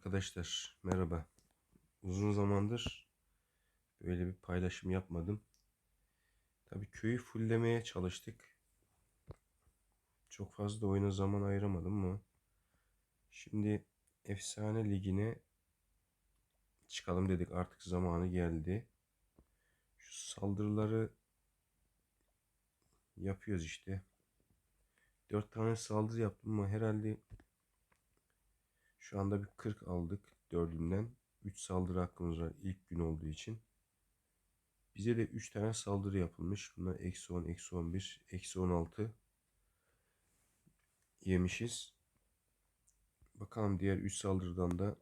Arkadaşlar merhaba. Uzun zamandır böyle bir paylaşım yapmadım. Tabii köyü fulllemeye çalıştık. Çok fazla oyuna zaman ayıramadım ama şimdi efsane ligine çıkalım dedik. Artık zamanı geldi. Şu saldırıları yapıyoruz işte. Dört tane saldırı yaptım ama herhalde şu anda bir 40 aldık dördünden. 3 saldırı hakkımız var ilk gün olduğu için. Bize de 3 tane saldırı yapılmış. Bunlar eksi 10, eksi 11, eksi 16 yemişiz. Bakalım diğer 3 saldırıdan da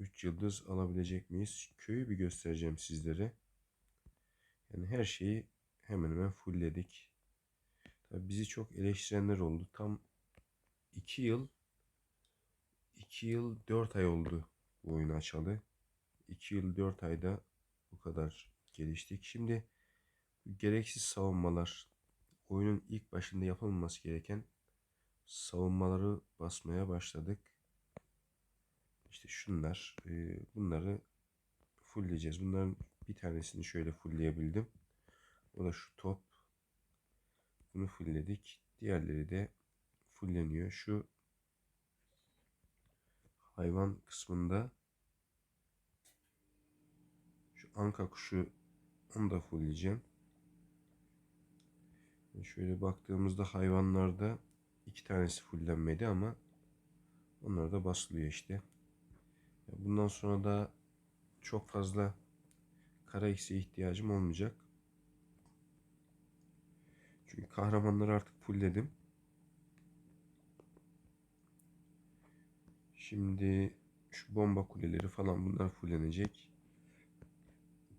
3 yıldız alabilecek miyiz? Köyü bir göstereceğim sizlere. Yani her şeyi hemen hemen fullledik. Tabii bizi çok eleştirenler oldu. Tam 2 yıl 2 yıl 4 ay oldu bu oyunu açalı. 2 yıl 4 ayda bu kadar geliştik. Şimdi gereksiz savunmalar oyunun ilk başında yapılmaması gereken savunmaları basmaya başladık. İşte şunlar. e, Bunları fullleyeceğiz. Bunların bir tanesini şöyle fullleyebildim. O da şu top. Bunu fullledik. Diğerleri de fullleniyor. Şu hayvan kısmında şu anka kuşu onu da fullleyeceğim. Şöyle baktığımızda hayvanlarda iki tanesi fullenmedi ama onlar da basılıyor işte. Bundan sonra da çok fazla kara eksiğe ihtiyacım olmayacak. Çünkü kahramanları artık fullledim. Şimdi şu bomba kuleleri falan bunlar fullenecek.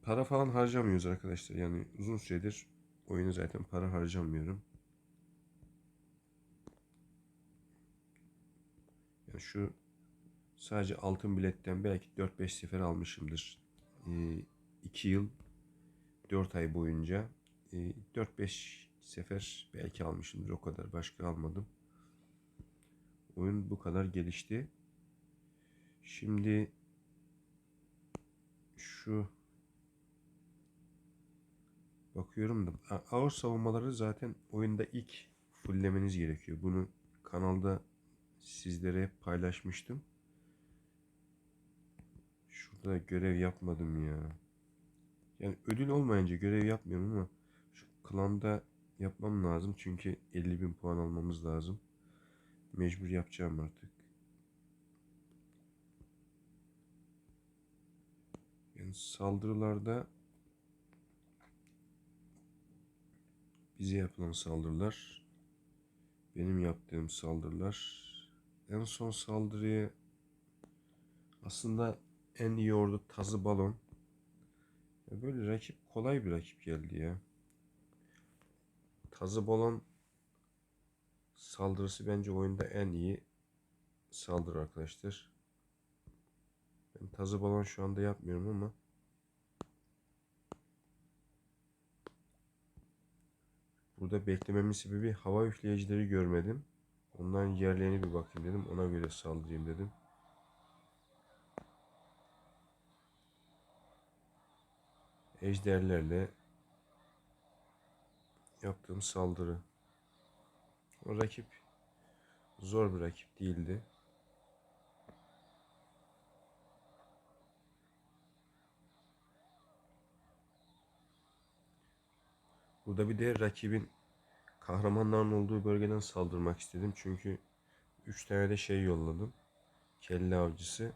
Para falan harcamıyoruz arkadaşlar. Yani uzun süredir oyunu zaten para harcamıyorum. Yani şu sadece altın biletten belki 4-5 sefer almışımdır. 2 yıl 4 ay boyunca 4-5 sefer belki almışımdır o kadar başka almadım. Oyun bu kadar gelişti. Şimdi şu bakıyorum da ağır savunmaları zaten oyunda ilk fulllemeniz gerekiyor. Bunu kanalda sizlere paylaşmıştım. Şurada görev yapmadım ya. Yani ödül olmayınca görev yapmıyorum ama şu klanda yapmam lazım. Çünkü 50 bin puan almamız lazım. Mecbur yapacağım artık. Yani saldırılarda bize yapılan saldırılar benim yaptığım saldırılar en son saldırıyı aslında en iyi ordu tazı balon. Böyle rakip kolay bir rakip geldi ya. Tazı balon saldırısı bence oyunda en iyi saldırı arkadaşlar ben tazı balon şu anda yapmıyorum ama Burada beklememin sebebi hava üfleyicileri görmedim. Onların yerlerine bir bakayım dedim. Ona göre saldırayım dedim. Ejderlerle yaptığım saldırı. O rakip zor bir rakip değildi. Burada bir de rakibin kahramanların olduğu bölgeden saldırmak istedim. Çünkü 3 tane de şey yolladım. Kelle avcısı.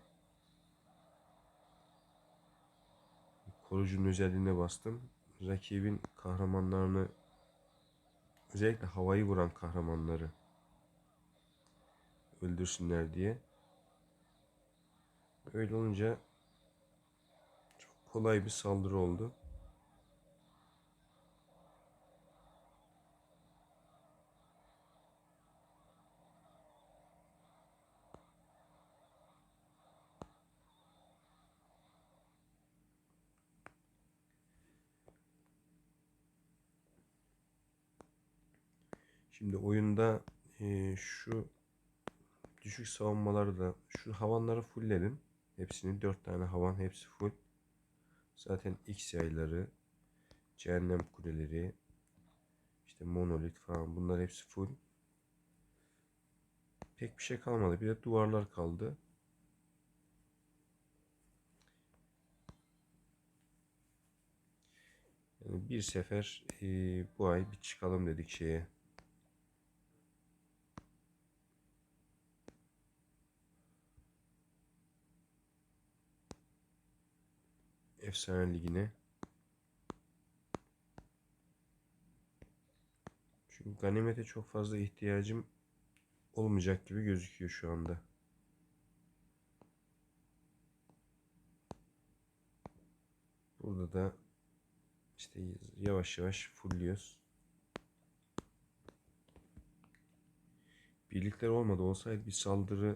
Korucunun özelliğine bastım. Rakibin kahramanlarını özellikle havayı vuran kahramanları öldürsünler diye. Öyle olunca çok kolay bir saldırı oldu. Şimdi oyunda e, şu düşük savunmaları da şu havanları fullledim. Hepsini 4 tane havan hepsi full. Zaten X yayları, cehennem kuleleri, işte monolit falan bunlar hepsi full. Pek bir şey kalmadı. Bir de duvarlar kaldı. Yani bir sefer eee, bu ay bir çıkalım dedik şeye. Efsane Ligi'ne. Çünkü ganimete çok fazla ihtiyacım olmayacak gibi gözüküyor şu anda. Burada da işte yavaş yavaş fullliyoruz. Birlikler olmadı olsaydı bir saldırı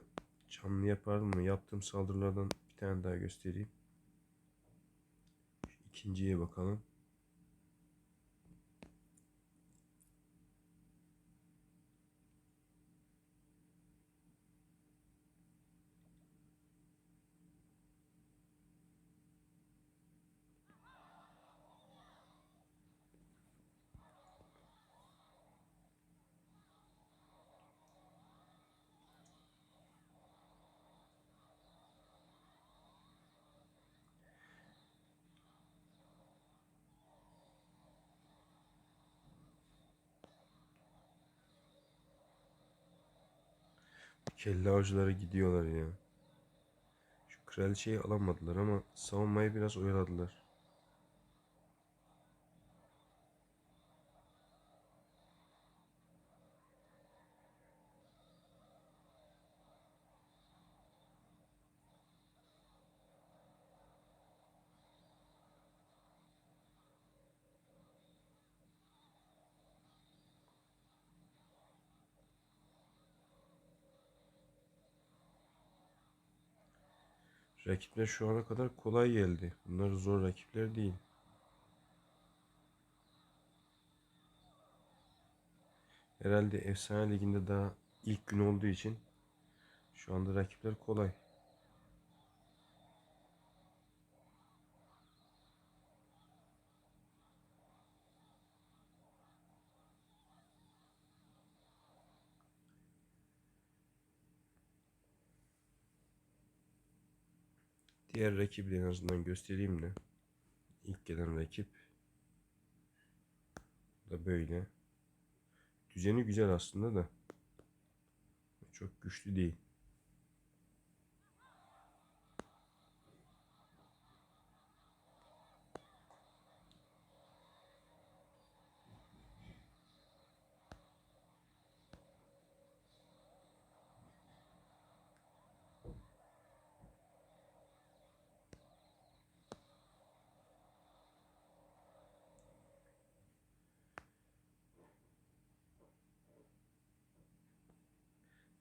canlı yapardım mı? Yaptığım saldırılardan bir tane daha göstereyim. İkinciye bakalım. Kelle avcılara gidiyorlar ya. Şu kraliçeyi alamadılar ama savunmayı biraz oyaladılar. Rakipler şu ana kadar kolay geldi. Bunlar zor rakipler değil. Herhalde Efsane Ligi'nde daha ilk gün olduğu için şu anda rakipler kolay. Diğer rakibi en azından göstereyim de. İlk gelen rakip da böyle. Düzeni güzel aslında da çok güçlü değil.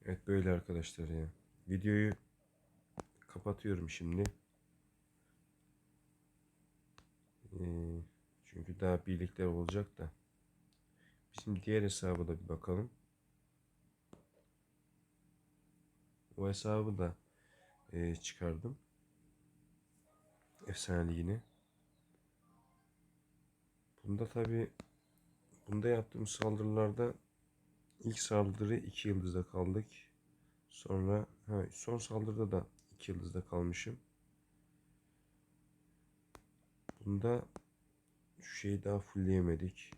Evet böyle arkadaşlar ya. Videoyu kapatıyorum şimdi. Ee, çünkü daha birlikler olacak da. Bizim diğer hesabı da bir bakalım. O hesabı da e, çıkardım. Efsane. Bunda tabi bunda yaptığım saldırılarda ilk saldırı 2 yıldızda kaldık. Sonra ha, son saldırıda da 2 yıldızda kalmışım. Bunda şu şeyi daha fullleyemedik.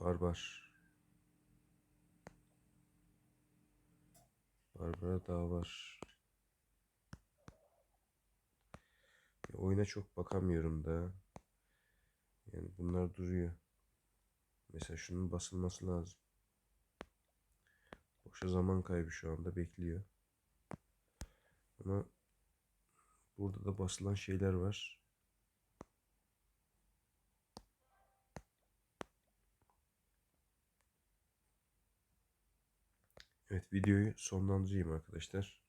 Barbar. Barbara daha var. Ya oyuna çok bakamıyorum da. Yani bunlar duruyor. Mesela şunun basılması lazım. Boşa zaman kaybı şu anda bekliyor. Ama burada da basılan şeyler var. Evet videoyu sonlandırayım arkadaşlar.